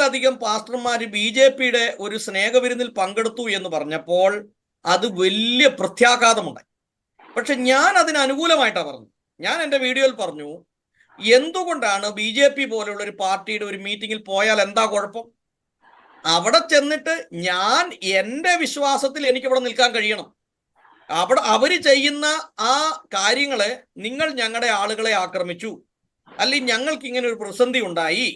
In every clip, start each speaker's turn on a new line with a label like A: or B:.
A: അഞ്ഞൂറിലധികം പാസ്റ്റർമാർ B J പിയുടെ ഒരു സ്നേഹവിരുന്നിൽ പങ്കെടുത്തു എന്ന് പറഞ്ഞപ്പോൾ അത് വലിയ പ്രത്യാഘാതമുണ്ടായി. പക്ഷെ ഞാൻ അതിന് അനുകൂലമായിട്ടാണ് പറഞ്ഞു ഞാൻ എന്റെ വീഡിയോയിൽ പറഞ്ഞു എന്തുകൊണ്ടാണ് ബി ജെ പി പോലുള്ള ഒരു പാർട്ടിയുടെ ഒരു മീറ്റിങ്ങിൽ പോയാൽ എന്താ കുഴപ്പം? അവിടെ ചെന്നിട്ട് ഞാൻ എന്റെ വിശ്വാസത്തിൽ എനിക്കിവിടെ നിൽക്കാൻ കഴിയണം. അവിടെ അവർ ചെയ്യുന്ന ആ കാര്യങ്ങളെ നിങ്ങൾ ഞങ്ങളുടെ ആളുകളെ ആക്രമിച്ചു. അല്ലെങ്കിൽ ഞങ്ങൾക്ക് ഇങ്ങനെ ഒരു പ്രതിസന്ധി ഉണ്ടായി.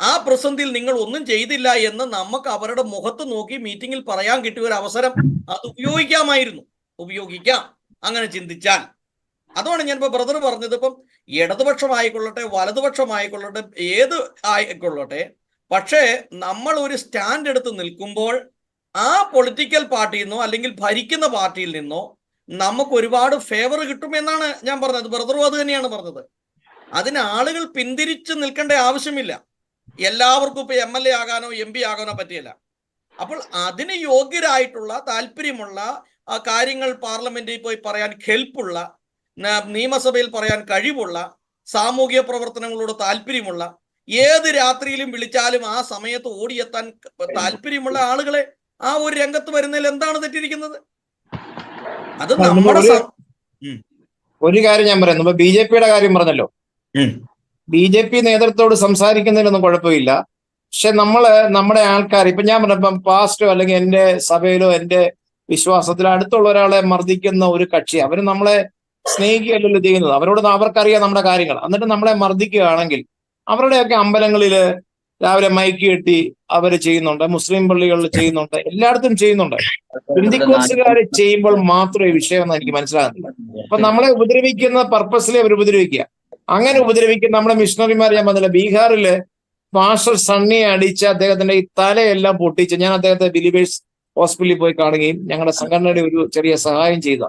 A: ആ പ്രതിസന്ധിയിൽ നിങ്ങൾ ഒന്നും ചെയ്തില്ല എന്ന് നമുക്ക് അവരുടെ മുഖത്ത് നോക്കി മീറ്റിംഗിൽ പറയാൻ കിട്ടിയ ഒരു അവസരം അത് ഉപയോഗിക്കാമായിരുന്നു. ഉപയോഗിക്കാം. അങ്ങനെ ചിന്തിച്ചാൽ. അതുകൊണ്ട് ഇപ്പൊ ബ്രദർ പറഞ്ഞത്. ഇപ്പം ഇടതുപക്ഷമായിക്കൊള്ളട്ടെ വലതുപക്ഷമായിക്കൊള്ളട്ടെ ഏത് ആയിക്കൊള്ളട്ടെ പക്ഷേ നമ്മൾ ഒരു സ്റ്റാൻഡ് എടുത്ത് നിൽക്കുമ്പോൾ ആ പൊളിറ്റിക്കൽ പാർട്ടിയിൽ നിന്നോ അല്ലെങ്കിൽ ഭരിക്കുന്ന പാർട്ടിയിൽ നിന്നോ നമുക്ക് ഒരുപാട് ഫേവർ കിട്ടും എന്നാണ് ഞാൻ പറഞ്ഞത്. ബ്രദറും അത് തന്നെയാണ് പറഞ്ഞത്. അതിന് ആളുകൾ പിന്തിരിച്ച് നിൽക്കേണ്ട ആവശ്യമില്ല. എല്ലാവർക്കും ഇപ്പൊ എം എൽ എ ആകാനോ എം പി ആകാനോ പറ്റിയില്ല. അപ്പോൾ അതിന് യോഗ്യരായിട്ടുള്ള താല്പര്യമുള്ള കാര്യങ്ങൾ പാർലമെന്റിൽ പോയി പറയാൻ ഹെൽപ്പുള്ള നിയമസഭയിൽ പറയാൻ കഴിവുള്ള സാമൂഹിക പ്രവർത്തനങ്ങളോട് താല്പര്യമുള്ള ഏത് രാത്രിയിലും വിളിച്ചാലും ആ സമയത്ത് ഓടിയെത്താൻ താല്പര്യമുള്ള ആളുകളെ ആ ഒരു രംഗത്ത് വരുന്നതിൽ എന്താണ് തെറ്റിരിക്കുന്നത് അത് നമ്മുടെ
B: ഒരു- കാര്യം ഞാൻ പറയുന്നു. ബി ജെ പിയുടെ കാര്യം പറഞ്ഞല്ലോ. ബി ജെ പി നേതൃത്വത്തോട് സംസാരിക്കുന്നതിനൊന്നും കുഴപ്പമില്ല. പക്ഷെ നമ്മൾ നമ്മുടെ ആൾക്കാർ ഇപ്പൊ ഞാൻ പറഞ്ഞപ്പം പാസ്റ്റോ അല്ലെങ്കിൽ എന്റെ സഭയിലോ എന്റെ വിശ്വാസത്തിലോ അടുത്തുള്ള ഒരാളെ മർദ്ദിക്കുന്ന ഒരു കക്ഷി അവർ നമ്മളെ സ്നേഹിക്കുകയല്ലല്ലോ ചെയ്യുന്നത് അവരോട് അവർക്കറിയാം നമ്മുടെ കാര്യങ്ങൾ. എന്നിട്ട് നമ്മളെ മർദ്ദിക്കുകയാണെങ്കിൽ അവരുടെയൊക്കെ അമ്പലങ്ങളിൽ രാവിലെ മൈക്ക് കെട്ടി അവർ ചെയ്യുന്നുണ്ട് മുസ്ലിം പള്ളികളിൽ ചെയ്യുന്നുണ്ട് എല്ലായിടത്തും ചെയ്യുന്നുണ്ട്. ഹിന്ദിക്കോസുകാര് ചെയ്യുമ്പോൾ മാത്രമേ വിഷയം എന്ന് എനിക്ക് മനസ്സിലാകുന്നില്ല. അപ്പൊ നമ്മളെ ഉപദ്രവിക്കുന്ന പർപ്പസിലെ അവർ ഉപദ്രവിക്കുക. അങ്ങനെ ഉപദ്രവിക്കുന്ന നമ്മുടെ മിഷണറിമാർ ഞാൻ പറഞ്ഞില്ല ബീഹാറിൽ മാസ്റ്റർ സണ്ണിയെ അടിച്ച് അദ്ദേഹത്തിന്റെ ഈ തലയെല്ലാം പൊട്ടിച്ച് ഞാൻ അദ്ദേഹത്തെ ബിലിവേഴ്സ് ഹോസ്പിറ്റലിൽ പോയി കാണുകയും ഞങ്ങളുടെ സംഘടനയുടെ ഒരു ചെറിയ സഹായം ചെയ്ത.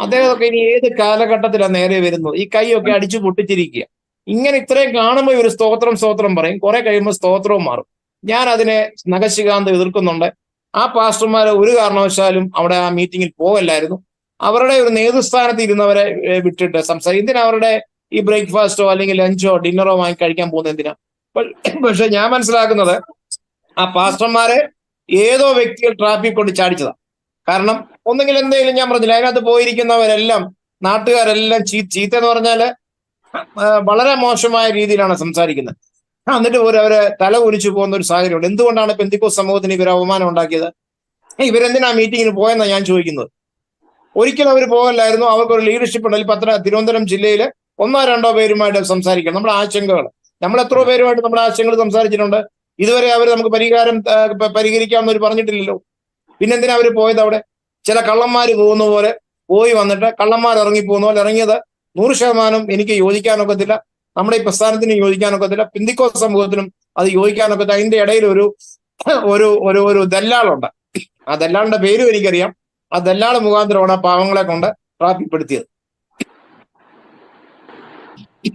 B: അദ്ദേഹമൊക്കെ ഇനി ഏത് കാലഘട്ടത്തിലാണ് നേരെ വരുന്നത്? ഈ കൈയൊക്കെ അടിച്ചു പൊട്ടിച്ചിരിക്കുക. ഇങ്ങനെ ഇത്രയും കാണുമ്പോൾ ഒരു സ്തോത്രം സ്തോത്രം പറയും. കുറെ കഴിയുമ്പോൾ സ്തോത്രവും മാറും. ഞാൻ അതിനെ നഖശികാന്ത് എതിർക്കുന്നുണ്ട്. ആ പാസ്റ്റർമാരെ ഒരു കാരണവശാലും അവിടെ ആ മീറ്റിംഗിൽ പോകല്ലായിരുന്നു. അവരുടെ ഒരു നേതൃസ്ഥാനത്ത് ഇരുന്നവരെ വിട്ടിട്ട് സംസാരിക്കും. എന്തിനാ അവരുടെ ഈ ബ്രേക്ക്ഫാസ്റ്റോ അല്ലെങ്കിൽ ലഞ്ചോ ഡിന്നറോ വാങ്ങി കഴിക്കാൻ പോകുന്ന എന്തിനാ? പക്ഷെ ഞാൻ മനസ്സിലാക്കുന്നത് ആ പാസ്റ്റർമാരെ ഏതോ വ്യക്തികൾ ട്രാഫിക് കൊണ്ട് ചാടിച്ചതാ. കാരണം ഒന്നെങ്കിൽ എന്തെങ്കിലും ഞാൻ പറഞ്ഞില്ല അതിനകത്ത് പോയിരിക്കുന്നവരെല്ലാം നാട്ടുകാരെല്ലാം ചീ ചീത്ത എന്ന് പറഞ്ഞാൽ വളരെ മോശമായ രീതിയിലാണ് സംസാരിക്കുന്നത്. എന്നിട്ട് ഒരു അവരെ തല ഉരിച്ചു പോകുന്ന ഒരു സാഹചര്യമുണ്ട്. എന്തുകൊണ്ടാണ് പെന്തിക്കോ സമൂഹത്തിന് ഇവർ അവമാനം ഉണ്ടാക്കിയത്? ഇവരെന്തിനാ മീറ്റിങ്ങിന് പോയെന്നാണ് ഞാൻ ചോദിക്കുന്നത്? ഒരിക്കലും അവർ പോകല്ലായിരുന്നു. അവർക്കൊരു ലീഡർഷിപ്പ് ഉണ്ട് പത്ര തിരുവനന്തപുരം ജില്ലയിൽ ഒന്നോ രണ്ടോ പേരുമായിട്ട് സംസാരിക്കണം. നമ്മുടെ ആശങ്കകൾ. നമ്മൾ എത്രയോ പേരുമായിട്ട് നമ്മുടെ ആശങ്കകൾ സംസാരിച്ചിട്ടുണ്ട്. ഇതുവരെ അവർ നമുക്ക് പരിഹാരം പരിഹരിക്കാമെന്ന് അവർ പറഞ്ഞിട്ടില്ലല്ലോ. പിന്നെന്തിനാ അവർ പോയത് അവിടെ? ചില കള്ളന്മാർ പോകുന്ന പോലെ പോയി വന്നിട്ട് കള്ളന്മാർ ഇറങ്ങി പോകുന്ന പോലെ ഇറങ്ങിയത് നൂറ് ശതമാനം എനിക്ക് യോജിക്കാനൊക്കത്തില്ല നമ്മുടെ ഈ പ്രസ്ഥാനത്തിന് യോജിക്കാനൊക്കത്തില്ല പിന്തിക്കോ സമൂഹത്തിനും അത് യോജിക്കാനൊക്കത്തില്ല അതിന്റെ ഇടയിൽ ഒരു ഒരു ഒരു ഒരു ദല്ലാളുണ്ട്. ആ ദല്ലാളിന്റെ പേരും എനിക്കറിയാം. ആ ദല്ലാൾ മുഖാന്തരമാണ് ആ പാവങ്ങളെ കൊണ്ട് ട്രാഫിക്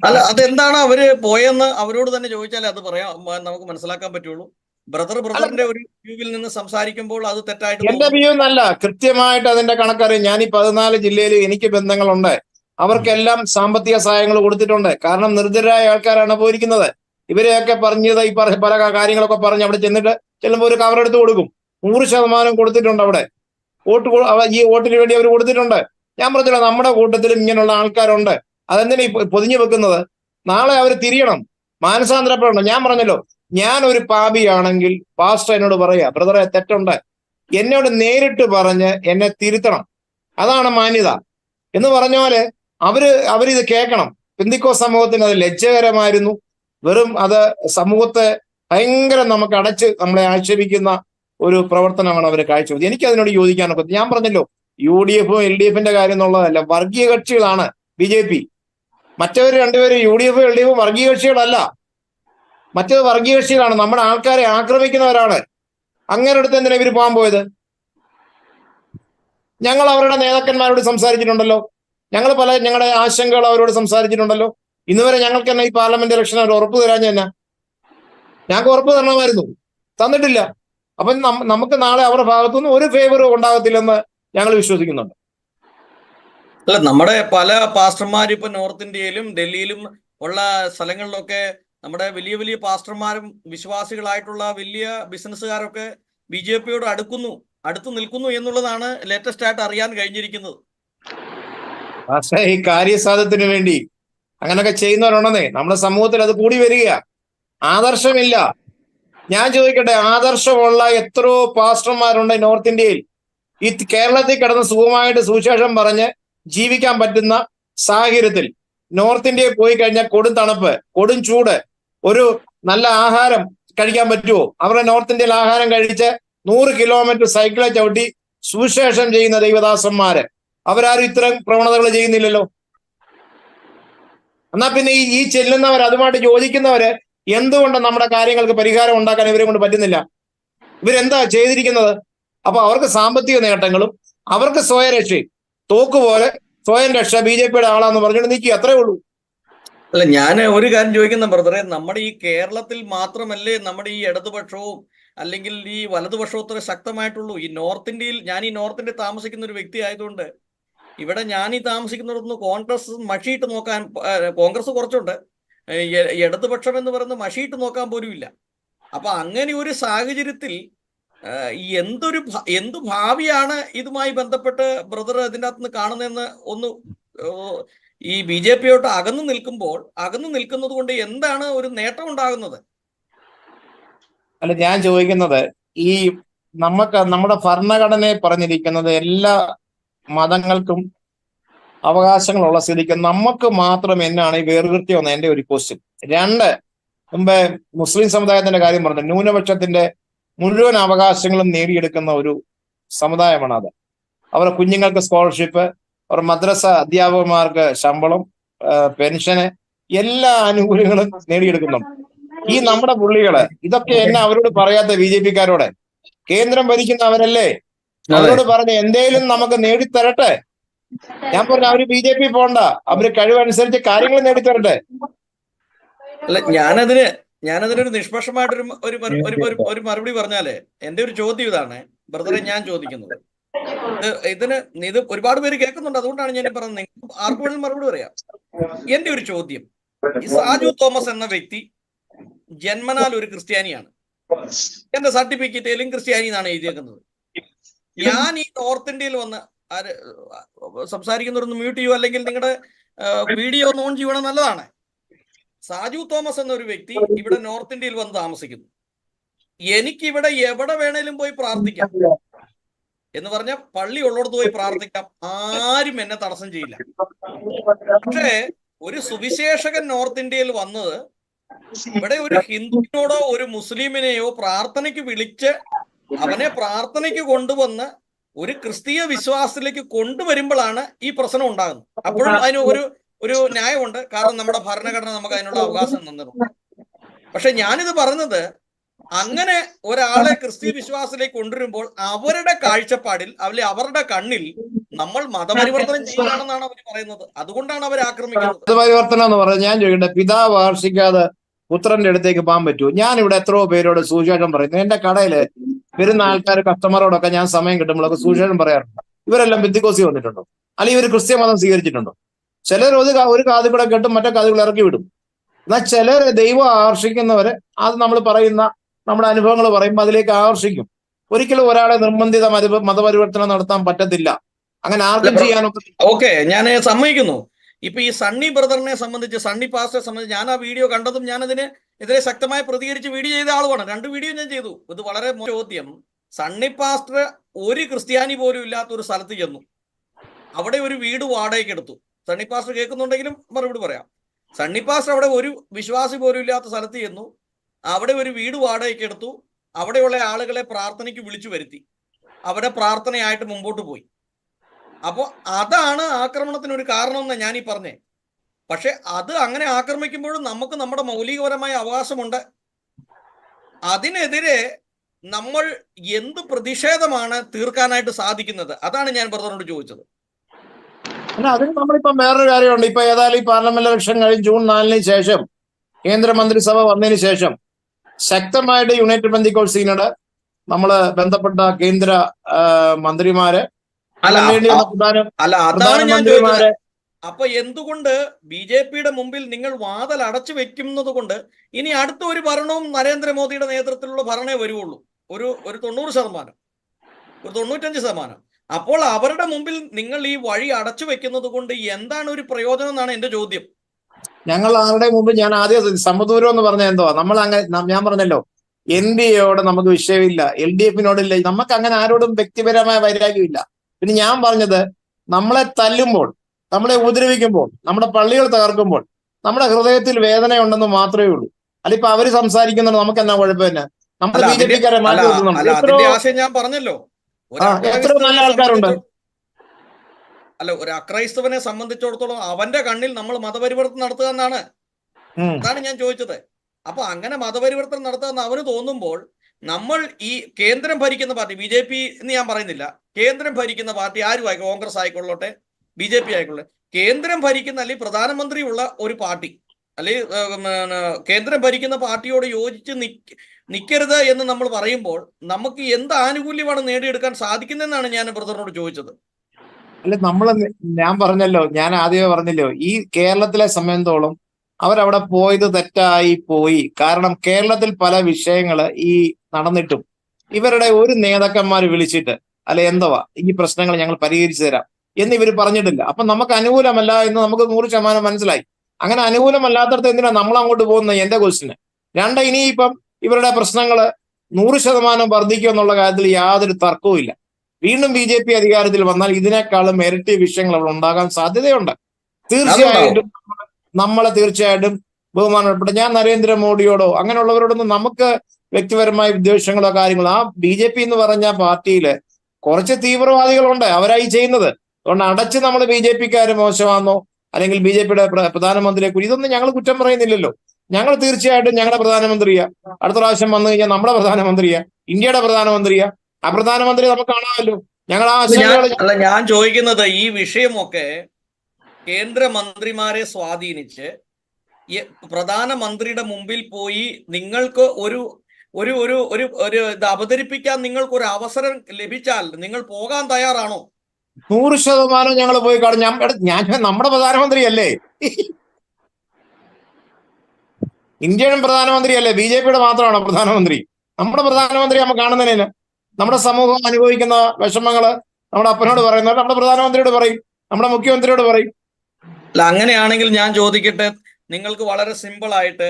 A: അല്ല അതെന്താണ് അവർ പോയെന്ന് അവരോട് തന്നെ ചോദിച്ചാലേ അത് പറയാം. നമുക്ക് മനസ്സിലാക്കാൻ പറ്റുള്ളൂ. ബ്രദർ ബ്രദറിന്റെ ഒരു വ്യൂവിൽ നിന്ന് സംസാരിക്കുമ്പോൾ അത് തെറ്റായിട്ട്
B: എന്റെ. വ്യൂ എന്നല്ല കൃത്യമായിട്ട് അതിന്റെ കണക്കറിയാം. ഞാൻ ഈ പതിനാല് ജില്ലയിൽ എനിക്ക് ബന്ധങ്ങളുണ്ട്. അവർക്കെല്ലാം സാമ്പത്തിക സഹായങ്ങൾ കൊടുത്തിട്ടുണ്ട്. കാരണം നിർദ്ധരായ ആൾക്കാരാണ് പോയിരിക്കുന്നത്. ഇവരെയൊക്കെ പറഞ്ഞത് ഈ പറ- പല കാര്യങ്ങളൊക്കെ പറഞ്ഞ് അവിടെ ചെന്നിട്ട് ചെല്ലുമ്പോൾ ഒരു കവറെടുത്ത് കൊടുക്കും. നൂറ് ശതമാനം കൊടുത്തിട്ടുണ്ട് അവിടെ. വോട്ട് ഈ വോട്ടിന് വേണ്ടി അവർ കൊടുത്തിട്ടുണ്ട്. ഞാൻ പറഞ്ഞില്ല നമ്മുടെ കൂട്ടത്തിലും ഇങ്ങനെയുള്ള ആൾക്കാരുണ്ട്. അതെന്തിനാ ഈ പൊതിഞ്ഞു വെക്കുന്നത്? നാളെ അവർ തിരിയണം. മാനസാന്തരപ്പെടണം. ഞാൻ പറഞ്ഞല്ലോ ഞാൻ ഒരു പാപിയാണെങ്കിൽ പാസ്റ്റർ എന്നോട് പറയാ ബ്രദറെ തെറ്റുണ്ട്. എന്നോട് നേരിട്ട് പറഞ്ഞ് എന്നെ തിരുത്തണം. അതാണ് മാന്യത. എന്ന് പറഞ്ഞ പോലെ അവർ അവരിത് കേൾക്കണം. പിന്തിക്കോ സമൂഹത്തിന് അത് ലജ്ജകരമായിരുന്നു. വെറും അത് സമൂഹത്തെ ഭയങ്കര നമുക്ക് അടച്ച് നമ്മളെ ആക്ഷേപിക്കുന്ന ഒരു പ്രവർത്തനമാണ് അവർ കാഴ്ചവെച്ചത്. എനിക്ക് അതിനോട് യോജിക്കാനൊക്കെ ഞാൻ പറഞ്ഞല്ലോ യു ഡി എഫും എൽ ഡി എഫിന്റെ കാര്യം എന്നുള്ളതല്ല വർഗീയ കക്ഷികളാണ് ബി ജെ പി. മറ്റവർ രണ്ടുപേരും U D F L D F വർഗീയ കക്ഷികളല്ല മറ്റത് വർഗീയ കക്ഷികളാണ് നമ്മുടെ ആൾക്കാരെ ആക്രമിക്കുന്നവരാണ്. അങ്ങനെ അടുത്ത് എന്തിനാ ഇവർ പോകാൻ പോയത്? ഞങ്ങൾ അവരുടെ നേതാക്കന്മാരോട് സംസാരിച്ചിട്ടുണ്ടല്ലോ. ഞങ്ങൾ പല ഞങ്ങളുടെ ആശങ്കകൾ അവരോട് സംസാരിച്ചിട്ടുണ്ടല്ലോ. ഇന്ന് വരെ ഞങ്ങൾക്ക് തന്നെ ഈ പാർലമെന്റ് ഇലക്ഷൻ അവർ ഉറപ്പ് തരാൻ തന്നെ ഞങ്ങൾക്ക് ഉറപ്പ് തരണമായിരുന്നു തന്നിട്ടില്ല. അപ്പൊ നമുക്ക് നാളെ അവരുടെ ഭാഗത്തുനിന്ന് ഒരു ഫേവറും ഉണ്ടാകത്തില്ലെന്ന് ഞങ്ങൾ വിശ്വസിക്കുന്നുണ്ട്.
A: അല്ല നമ്മുടെ പല പാസ്റ്റർമാർ ഇപ്പൊ നോർത്ത് ഇന്ത്യയിലും ഡൽഹിയിലും ഉള്ള സ്ഥലങ്ങളിലൊക്കെ നമ്മുടെ വലിയ വലിയ പാസ്റ്റർമാരും വിശ്വാസികളായിട്ടുള്ള വലിയ ബിസിനസ്സുകാരൊക്കെ ബി ജെ പിയോട് അടുക്കുന്നു അടുത്ത് നിൽക്കുന്നു എന്നുള്ളതാണ് ലേറ്റസ്റ്റ് ആയിട്ട് അറിയാൻ കഴിഞ്ഞിരിക്കുന്നത്.
B: ഈ കാര്യസാധത്തിന് വേണ്ടി അങ്ങനൊക്കെ ചെയ്യുന്നവരുണ്ടെന്നേ. നമ്മുടെ സമൂഹത്തിൽ അത് കൂടി വരിക ആദർശമില്ല. ഞാൻ ചോദിക്കട്ടെ ആദർശമുള്ള എത്രയോ പാസ്റ്റർമാരുണ്ട് നോർത്ത് ഇന്ത്യയിൽ? ഈ കേരളത്തിൽ കിടന്ന് സുഖമായിട്ട് സുവിശേഷം പറഞ്ഞ് ജീവിക്കാൻ പറ്റുന്ന സാഹചര്യത്തിൽ നോർത്ത് ഇന്ത്യയിൽ പോയി കഴിഞ്ഞാൽ കൊടും തണുപ്പ് കൊടും ചൂട് ഒരു നല്ല ആഹാരം കഴിക്കാൻ പറ്റുമോ അവരുടെ നോർത്ത് ഇന്ത്യയിൽ ആഹാരം കഴിച്ച് നൂറ് കിലോമീറ്റർ സൈക്കിളെ ചവിട്ടി സുവിശേഷം ചെയ്യുന്ന ദൈവദാസന്മാര്. അവരാരും ഇത്തരം പ്രവണതകൾ ചെയ്യുന്നില്ലല്ലോ. എന്നാ പിന്നെ ഈ ഈ ചെല്ലുന്നവർ അതുമായിട്ട് യോജിക്കുന്നവര് എന്തുകൊണ്ട് നമ്മുടെ കാര്യങ്ങൾക്ക് പരിഹാരം ഉണ്ടാക്കാൻ ഇവരെ കൊണ്ട് പറ്റുന്നില്ല? ഇവരെന്താ ചെയ്തിരിക്കുന്നത്? അപ്പൊ അവർക്ക് സാമ്പത്തിക നേട്ടങ്ങളും അവർക്ക് സ്വയരക്ഷയും തോക്ക് പോലെ സ്വയം രക്ഷ ബി ജെ പിയുടെ ആളാന്ന് പറഞ്ഞിട്ട് നീക്കി അത്രേ ഉള്ളൂ.
A: അല്ല ഞാൻ ഒരു കാര്യം ചോദിക്കുന്ന ബ്രദറെ നമ്മുടെ ഈ കേരളത്തിൽ മാത്രമല്ലേ നമ്മുടെ ഈ ഇടതുപക്ഷവും അല്ലെങ്കിൽ ഈ വലതുപക്ഷവും അത്ര ശക്തമായിട്ടുള്ളൂ? ഈ നോർത്ത് ഇന്ത്യയിൽ ഞാൻ ഈ നോർത്ത് ഇന്ത്യ താമസിക്കുന്ന ഒരു വ്യക്തി ആയതുകൊണ്ട് ഇവിടെ ഞാൻ ഈ താമസിക്കുന്നിടത്തുനിന്ന് കോൺഗ്രസ് മഷിയിട്ട് നോക്കാൻ കോൺഗ്രസ് കുറച്ചുണ്ട്. ഇടതുപക്ഷം എന്ന് പറയുന്നത് മഷിയിട്ട് നോക്കാൻ പോലും ഇല്ല. അപ്പൊ അങ്ങനെ ഒരു സാഹചര്യത്തിൽ എന്തൊരു എന്ത് ഭാവിയാണ് ഇതുമായി ബന്ധപ്പെട്ട് ബ്രദർ ഇതിന്റെ അകത്ത് കാണുന്നതെന്ന് ഒന്ന് ഈ ബി ജെ പിയോട്ട് അകന്നു നിൽക്കുമ്പോൾ അകന്നു നിൽക്കുന്നത് കൊണ്ട് എന്താണ് ഒരു നേട്ടം ഉണ്ടാകുന്നത്
B: അല്ല ഞാൻ ചോദിക്കുന്നത് ഈ നമുക്ക് നമ്മുടെ ഭരണഘടനയെ പറഞ്ഞിരിക്കുന്നത് എല്ലാ മതങ്ങൾക്കും അവകാശങ്ങളുള്ള സ്ഥിതിക്ക് നമുക്ക് മാത്രം എന്നാണ് ഈ വേർകൃത്യം എന്ന എന്റെ ഒരു ക്വസ്റ്റ്യൻ രണ്ട് മുമ്പേ മുസ്ലിം സമുദായത്തിന്റെ കാര്യം പറഞ്ഞു ന്യൂനപക്ഷത്തിന്റെ മുഴുവൻ അവകാശങ്ങളും നേടിയെടുക്കുന്ന ഒരു സമുദായമാണ് അത് അവരുടെ കുഞ്ഞുങ്ങൾക്ക് സ്കോളർഷിപ്പ് അവർ മദ്രസ അധ്യാപകന്മാർക്ക് ശമ്പളം പെൻഷന് എല്ലാ ആനുകൂല്യങ്ങളും നേടിയെടുക്കുന്നുണ്ട്. ഈ നമ്മുടെ പുള്ളികൾ ഇതൊക്കെ എന്നെ അവരോട് പറയാത്ത ബി ജെ പിക്കാരോടെ കേന്ദ്രം ഭരിക്കുന്ന അവരല്ലേ അവരോട് പറഞ്ഞ് എന്തേലും നമുക്ക് നേടിത്തരട്ടെ. ഞാൻ പറഞ്ഞു അവർ ബി ജെ പി പോണ്ട. അവർ കഴിവനുസരിച്ച് കാര്യങ്ങൾ നേടിത്തരട്ടെ.
A: അല്ല ഞാനതിന് ഞാനതിനൊരു നിഷ്പക്ഷമായിട്ടൊരു ഒരു ഒരു ഒരു- ഒരു മറുപടി പറഞ്ഞാലേ എന്റെ ഒരു ചോദ്യം ഇതാണ്. ബ്രദറെ ഞാൻ ചോദിക്കുന്നത്. ഇത് ഇതിന് ഇത് ഒരുപാട് പേര് കേൾക്കുന്നുണ്ട്. അതുകൊണ്ടാണ് ഞാൻ പറഞ്ഞത്. നിങ്ങൾക്ക് ആർക്കും മറുപടി പറയാം. എന്റെ ഒരു ചോദ്യം. ഈ സാജു തോമസ് എന്ന വ്യക്തി ജന്മനാൽ ഒരു ക്രിസ്ത്യാനിയാണ്. എന്റെ സർട്ടിഫിക്കറ്റിലും ക്രിസ്ത്യാനി എന്നാണ് എഴുതിയേക്കുന്നത്. ഞാൻ ഈ നോർത്ത് ഇന്ത്യയിൽ വന്ന് ആര് സംസാരിക്കുന്നവരൊന്ന് മ്യൂട്ട് ചെയ്യോ അല്ലെങ്കിൽ നിങ്ങളുടെ വീഡിയോ ഒന്ന് ഓൺ ചെയ്യണം നല്ലതാണ്. സാജു തോമസ് എന്നൊരു വ്യക്തി ഇവിടെ നോർത്ത് ഇന്ത്യയിൽ വന്ന് താമസിക്കുന്നു. എനിക്ക് ഇവിടെ എവിടെ വേണേലും പോയി പ്രാർത്ഥിക്കാം. എന്ന് പറഞ്ഞ പള്ളി ഉള്ളിടത്ത് പോയി പ്രാർത്ഥിക്കാം. ആരും എന്നെ തടസ്സം ചെയ്യില്ല. പക്ഷേ ഒരു സുവിശേഷകൻ നോർത്ത് ഇന്ത്യയിൽ വന്നത് ഇവിടെ ഒരു ഹിന്ദുവിനോടോ ഒരു മുസ്ലിമിനെയോ പ്രാർത്ഥനയ്ക്ക് വിളിച്ച് അവനെ പ്രാർത്ഥനയ്ക്ക് കൊണ്ടുവന്ന് ഒരു ക്രിസ്തീയ വിശ്വാസത്തിലേക്ക് കൊണ്ടുവരുമ്പോഴാണ് ഈ പ്രശ്നം ഉണ്ടാകുന്നത്. അപ്പോഴും അതിന് ഒരു ഒരു ന്യായമുണ്ട്. കാരണം നമ്മുടെ ഭരണഘടന നമുക്ക് അതിനുള്ള അവകാശം തന്നിട്ടുണ്ട്. പക്ഷെ ഞാനിത് പറഞ്ഞത് അങ്ങനെ ഒരാളെ ക്രിസ്തീയ വിശ്വാസത്തിലേക്ക് കൊണ്ടുവരുമ്പോൾ അവരുടെ കാഴ്ചപ്പാടിൽ അല്ലെ അവരുടെ കണ്ണിൽ നമ്മൾ മതപരിവർത്തനം ചെയ്യുകയാണെന്നാണ് അവർ പറയുന്നത്. അതുകൊണ്ടാണ് അവർ ആക്രമിക്കുന്നത്.
B: മതപരിവർത്തനം എന്ന് പറഞ്ഞാൽ ഞാൻ ചോദിക്കട്ടെ പിതാവ് ആർഷിക്കാതെ പുത്രന്റെ അടുത്തേക്ക് പോകാൻ പറ്റൂ ഞാൻ ഇവിടെ എത്രയോ പേരോട് സുവിശേഷം പറയുന്നു. എന്റെ കടയിൽ വരുന്ന ആൾക്കാർ കസ്റ്റമറോടൊക്കെ ഞാൻ സമയം കിട്ടുമ്പോഴൊക്കെ സുവിശേഷം പറയാറുണ്ട്. ഇവരെല്ലാം ബിന്ദിക്കോസി വന്നിട്ടുണ്ടോ? അല്ലെങ്കിൽ ഇവർ ക്രിസ്ത്യ മതം സ്വീകരിച്ചിട്ടുണ്ടോ? ചിലർ ഒരു ഒരു കാതുകളെ കൂടെ കെട്ടും മറ്റേ കാതുകൾ ഇറക്കി വിടും. എന്നാൽ ചിലർ ദൈവം ആകർഷിക്കുന്നവരെ അത് നമ്മൾ പറയുന്ന നമ്മുടെ അനുഭവങ്ങൾ പറയുമ്പോൾ അതിലേക്ക് ആകർഷിക്കും. ഒരിക്കലും ഒരാളെ നിർബന്ധിത മത മതപരിവർത്തനം നടത്താൻ പറ്റത്തില്ല. അങ്ങനെ ആർക്കും ചെയ്യാനൊക്കെ
A: ഓക്കെ ഞാൻ സമ്മതിക്കുന്നു. ഇപ്പൊ ഈ സണ്ണി ബ്രദറിനെ സംബന്ധിച്ച് സണ്ണി പാസ്റ്ററെ സംബന്ധിച്ച് ഞാൻ ആ വീഡിയോ കണ്ടതും ഞാൻ അതിന് എതിരെ ശക്തമായി പ്രതികരിച്ച് വീഡിയോ ചെയ്ത ആളുമാണ്. രണ്ട് വീഡിയോ ഞാൻ ചെയ്തു. ഇത് വളരെ ചോദ്യം. സണ്ണി പാസ്റ്റർ ഒരു ക്രിസ്ത്യാനി പോലും ഇല്ലാത്ത ഒരു സ്ഥലത്ത് ചെന്നു. അവിടെ ഒരു വീട് വാടകയ്ക്ക് എടുത്തു സണ്ണി പാസ്റ്റർ കേൾക്കുന്നുണ്ടെങ്കിലും മറുപടി പറയാം. സണ്ണി പാസ്റ്റർ അവിടെ ഒരു വിശ്വാസി പോലും ഇല്ലാത്ത സ്ഥലത്ത് ചെന്നു. അവിടെ ഒരു വീട് വാടകയ്ക്ക് എടുത്തു. അവിടെയുള്ള ആളുകളെ പ്രാർത്ഥനയ്ക്ക് വിളിച്ചു വരുത്തി. അവിടെ പ്രാർത്ഥനയായിട്ട് മുമ്പോട്ട് പോയി. അപ്പോൾ അതാണ് ആക്രമണത്തിന് ഒരു കാരണമെന്ന് ഞാൻ ഈ പറഞ്ഞേ. പക്ഷെ അത് അങ്ങനെ ആക്രമിക്കുമ്പോഴും നമുക്ക് നമ്മുടെ മൗലികപരമായ അവകാശമുണ്ട്. അതിനെതിരെ നമ്മൾ എന്ത് പ്രതിഷേധമാണ് തീർക്കാനായിട്ട് സാധിക്കുന്നത്? അതാണ് ഞാൻ ബ്രദറിനോട് ചോദിച്ചത്.
B: അല്ല അതിന് നമ്മളിപ്പോ വേറൊരു കാര്യമുണ്ട്. ഇപ്പൊ ഏതായാലും ഈ പാർലമെന്റ് ഇലക്ഷൻ കഴിഞ്ഞ് ജൂൺ നാലിന് ശേഷം കേന്ദ്രമന്ത്രിസഭ വന്നതിന് ശേഷം ശക്തമായിട്ട് യുണൈറ്റഡ് ബന്ദിക്കോൾ സീനോട് നമ്മൾ ബന്ധപ്പെട്ട കേന്ദ്ര മന്ത്രിമാരെ
A: അല്ല അതാണ് ഞാൻ അപ്പൊ എന്തുകൊണ്ട് ബി ജെ പിയുടെ മുമ്പിൽ നിങ്ങൾ വാതൽ അടച്ചു വെക്കുന്നത് കൊണ്ട് ഇനി അടുത്ത ഒരു ഭരണവും നരേന്ദ്രമോദിയുടെ നേതൃത്വത്തിലുള്ള ഭരണേ വരുവുള്ളൂ? ഒരു ഒരു തൊണ്ണൂറ് ശതമാനം. ഒരു തൊണ്ണൂറ്റഞ്ച് ശതമാനം. അപ്പോൾ അവരുടെ മുമ്പിൽ നിങ്ങൾ ഈ വഴി അടച്ചു വെക്കുന്നത് കൊണ്ട് എന്താണ് ഒരു പ്രയോജനം എന്നാണ് എന്റെ ചോദ്യം.
B: ഞങ്ങൾ ആരുടെ മുമ്പ് ഞാൻ ആദ്യം സമദൂരം എന്ന് പറഞ്ഞ എന്തോ നമ്മൾ അങ്ങനെ ഞാൻ പറഞ്ഞല്ലോ എൻ ഡി എയോട് നമുക്ക് വിഷയമില്ല എൽ ഡി എഫിനോടില്ല നമുക്ക് അങ്ങനെ ആരോടും വ്യക്തിപരമായ വൈരാഗ്യമില്ല. പിന്നെ ഞാൻ പറഞ്ഞത് നമ്മളെ തല്ലുമ്പോൾ നമ്മളെ ഉപദ്രവിക്കുമ്പോൾ നമ്മുടെ പള്ളികൾ തകർക്കുമ്പോൾ നമ്മുടെ ഹൃദയത്തിൽ വേദനയുണ്ടെന്ന് മാത്രമേ ഉള്ളൂ. അല്ല ഇപ്പൊ അവർ സംസാരിക്കുന്നുണ്ട് നമുക്ക് എന്നാ കുഴപ്പം തന്നെ
A: നമ്മുടെ
B: ബി ജെ പിക്കാരെ മാറ്റി നിർത്തുന്നുണ്ട്
A: ആശയം ഞാൻ പറഞ്ഞല്ലോ.
B: ആൾക്കാരുണ്ട്.
A: അല്ല ഒരു അക്രൈസ്തവനെ സംബന്ധിച്ചിടത്തോളം അവന്റെ കണ്ണിൽ നമ്മൾ മതപരിവർത്തനം നടത്തുക എന്നാണ്. അതാണ് ഞാൻ ചോദിച്ചത്. അപ്പൊ അങ്ങനെ മതപരിവർത്തനം നടത്തുക അവന് തോന്നുമ്പോൾ നമ്മൾ ഈ കേന്ദ്രം ഭരിക്കുന്ന പാർട്ടി ബി ജെ പി എന്ന് ഞാൻ പറയുന്നില്ല. കേന്ദ്രം ഭരിക്കുന്ന പാർട്ടി ആരും ആയിക്കോ കോൺഗ്രസ് ആയിക്കൊള്ളട്ടെ ബി ജെ പി ആയിക്കൊള്ളട്ടെ. കേന്ദ്രം ഭരിക്കുന്ന അല്ലെങ്കിൽ പ്രധാനമന്ത്രി ഉള്ള ഒരു പാർട്ടി അല്ലെങ്കിൽ കേന്ദ്രം ഭരിക്കുന്ന പാർട്ടിയോട് യോജിച്ച് നിൽക്കരുത് എന്ന് നമ്മൾ പറയുമ്പോൾ നമുക്ക് എന്ത് ആനുകൂല്യമാണ് നേടിയെടുക്കാൻ സാധിക്കുന്നതെന്നാണ് ഞാൻ ബ്രദറിനോട് ചോദിച്ചത്.
B: അല്ല നമ്മൾ ഞാൻ പറഞ്ഞല്ലോ ഞാൻ ആദ്യമേ പറഞ്ഞല്ലോ ഈ കേരളത്തിലെ സംബന്ധിച്ചോളം അവരവിടെ പോയത് തെറ്റായി പോയി. കാരണം കേരളത്തിൽ പല വിഷയങ്ങൾ ഈ നടന്നിട്ടും ഇവരുടെ ഒരു നേതാക്കന്മാർ വിളിച്ചിട്ട് അല്ലെ എന്തുവാ ഈ പ്രശ്നങ്ങൾ ഞങ്ങൾ പരിഹരിച്ചു തരാം എന്ന് ഇവർ പറഞ്ഞിട്ടില്ല. അപ്പൊ നമുക്ക് അനുകൂലമല്ല എന്ന് നമുക്ക് നൂറ് ശതമാനം മനസ്സിലായി. അങ്ങനെ അനുകൂലമല്ലാത്തടത്ത് എന്തിനാ നമ്മൾ അങ്ങോട്ട് പോകുന്നത് എന്റെ ക്വസ്റ്റിന് രണ്ട് ഇനിയിപ്പം ഇവരുടെ പ്രശ്നങ്ങൾ നൂറ് ശതമാനം വർദ്ധിക്കും എന്നുള്ള കാര്യത്തിൽ യാതൊരു തർക്കവും ഇല്ല. വീണ്ടും ബി ജെ പി അധികാരത്തിൽ വന്നാൽ ഇതിനേക്കാളും ഇരട്ടി വിഷയങ്ങൾ അവിടെ ഉണ്ടാകാൻ സാധ്യതയുണ്ട്. തീർച്ചയായിട്ടും നമ്മളെ തീർച്ചയായിട്ടും ബഹുമാനപ്പെട്ട ഞാൻ നരേന്ദ്രമോദിയോടോ അങ്ങനെയുള്ളവരോടൊന്നും നമുക്ക് വ്യക്തിപരമായ വിദ്വേഷങ്ങളോ കാര്യങ്ങളോ ആ ബി ജെ പി എന്ന് പറഞ്ഞ പാർട്ടിയിൽ കുറച്ച് തീവ്രവാദികളുണ്ട് അവരായി ചെയ്യുന്നത്. അതുകൊണ്ട് അടച്ച് നമ്മൾ ബി ജെ പിക്കാർ മോശമാണെന്നോ അല്ലെങ്കിൽ ബി ജെ പിയുടെ പ്രധാനമന്ത്രിയെ കുറിച്ച് ഇതൊന്നും ഞങ്ങൾ കുറ്റം പറയുന്നില്ലല്ലോ. ഞങ്ങൾ തീർച്ചയായിട്ടും ഞങ്ങളുടെ പ്രധാനമന്ത്രിയാ. അടുത്ത പ്രാവശ്യം വന്നു കഴിഞ്ഞാൽ നമ്മുടെ പ്രധാനമന്ത്രിയാ. ഇന്ത്യയുടെ പ്രധാനമന്ത്രിയാ. ആ പ്രധാനമന്ത്രി നമുക്ക് കാണാമല്ലോ. ഞങ്ങൾ ആ
A: അല്ല, ഞാൻ ചോദിക്കുന്നത് ഈ വിഷയമൊക്കെ കേന്ദ്രമന്ത്രിമാരെ സ്വാധീനിച്ച് പ്രധാനമന്ത്രിയുടെ മുമ്പിൽ പോയി നിങ്ങൾക്ക് ഒരു ഒരു ഒരു ഒരു ഒരു ഇത് അവതരിപ്പിക്കാൻ നിങ്ങൾക്ക് ഒരു അവസരം ലഭിച്ചാൽ നിങ്ങൾ പോകാൻ തയ്യാറാണോ?
B: നൂറ് ശതമാനം ഞങ്ങൾ പോയി കാണും. ഞാൻ ഞാൻ നമ്മുടെ പ്രധാനമന്ത്രിയല്ലേ? ഇന്ത്യൻ പ്രധാനമന്ത്രിയല്ലേ? ബി ജെ പിയുടെ മാത്രമാണോ പ്രധാനമന്ത്രി? നമ്മുടെ പ്രധാനമന്ത്രി നമ്മൾ കാണുന്നതിന് നമ്മുടെ സമൂഹം അനുഭവിക്കുന്ന വിഷമങ്ങൾ നമ്മുടെ അപ്പനോട് പറയുന്നത് നമ്മുടെ പ്രധാനമന്ത്രിയോട് പറയും. നമ്മുടെ മുഖ്യമന്ത്രിയോട് പറയും.
A: അല്ല അങ്ങനെയാണെങ്കിൽ ഞാൻ ചോദിക്കട്ടെ നിങ്ങൾക്ക് വളരെ സിമ്പിൾ ആയിട്ട്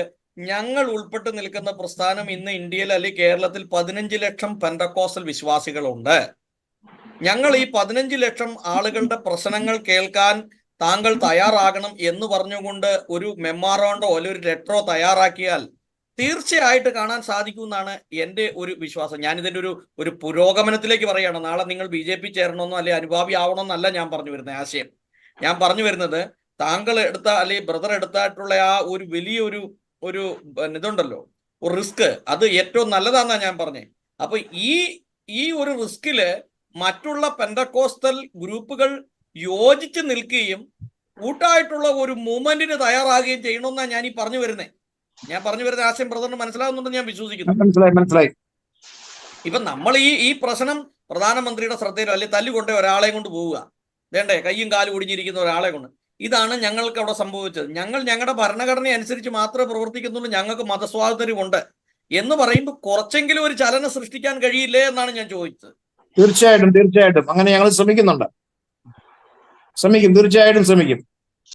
A: ഞങ്ങൾ ഉൾപ്പെട്ട് നിൽക്കുന്ന പ്രസ്ഥാനം ഇന്ന് ഇന്ത്യയിൽ അല്ലെങ്കിൽ കേരളത്തിൽ പതിനഞ്ച് ലക്ഷം പെൻഡക്കോസൽ വിശ്വാസികളുണ്ട്. ഞങ്ങൾ ഈ പതിനഞ്ച് ലക്ഷം ആളുകളുടെ പ്രശ്നങ്ങൾ കേൾക്കാൻ താങ്കൾ തയ്യാറാകണം എന്ന് പറഞ്ഞുകൊണ്ട് ഒരു മെമ്മാറോണ്ടോ അല്ലെങ്കിൽ ഒരു ലെറ്ററോ തയ്യാറാക്കിയാൽ തീർച്ചയായിട്ട് കാണാൻ സാധിക്കുമെന്നാണ് എന്റെ ഒരു വിശ്വാസം. ഞാൻ ഇതിന്റെ ഒരു ഒരു പുരോഗമനത്തിലേക്ക് പറയുകയാണ്. നാളെ നിങ്ങൾ ബി ജെ പി ചേരണമെന്നോ അല്ലെങ്കിൽ അനുഭാവി ആവണമെന്നല്ല ഞാൻ പറഞ്ഞു വരുന്നത് ആശയം. ഞാൻ പറഞ്ഞു വരുന്നത് താങ്കൾ എടുത്ത അല്ലെങ്കിൽ ബ്രദർ എടുത്തായിട്ടുള്ള ആ ഒരു വലിയൊരു ഒരു ഇതുണ്ടല്ലോ ഒരു റിസ്ക്. അത് ഏറ്റവും നല്ലതാന്നാണ് ഞാൻ പറഞ്ഞത്. അപ്പൊ ഈ ഈ ഒരു റിസ്കിൽ മറ്റുള്ള പെൻഡക്കോസ്റ്റൽ ഗ്രൂപ്പുകൾ യോജിച്ച് നിൽക്കുകയും കൂട്ടായിട്ടുള്ള ഒരു മൂവ്മെന്റിന് തയ്യാറാകുകയും ചെയ്യണമെന്നാണ് ഞാൻ ഈ പറഞ്ഞു വരുന്നത് ഞാൻ പറഞ്ഞു വരുന്ന ആശയം ബ്രദറിന് മനസ്സിലാവുന്നുണ്ടെന്ന് ഞാൻ വിശ്വസിക്കുന്നു.
B: മനസ്സിലായി മനസ്സിലായി.
A: ഇപ്പൊ നമ്മൾ ഈ ഈ പ്രശ്നം പ്രധാനമന്ത്രിയുടെ ശ്രദ്ധയിലോ അല്ലെങ്കിൽ തല്ലുകൊണ്ടേ ഒരാളെ കൊണ്ട് പോവുക. വേണ്ടേ? കയ്യും കാലും ഒടിഞ്ഞിരിക്കുന്ന ഒരാളെ കൊണ്ട്. ഇതാണ് ഞങ്ങൾക്ക് അവിടെ സംഭവിച്ചത്. ഞങ്ങൾ ഞങ്ങളുടെ ഭരണഘടന അനുസരിച്ച് മാത്രമേ പ്രവർത്തിക്കുന്നുള്ളൂ. ഞങ്ങൾക്ക് മതസ്വാതന്ത്ര്യമുണ്ട്. എന്ന് പറയുമ്പോൾ കുറച്ചെങ്കിലും ഒരു ചലനം സൃഷ്ടിക്കാൻ കഴിയില്ലേ എന്നാണ് ഞാൻ ചോദിച്ചത്.
B: തീർച്ചയായിട്ടും തീർച്ചയായിട്ടും. അങ്ങനെ ഞങ്ങൾ ശ്രമിക്കുന്നുണ്ട്. ശ്രമിക്കും തീർച്ചയായിട്ടും ശ്രമിക്കും.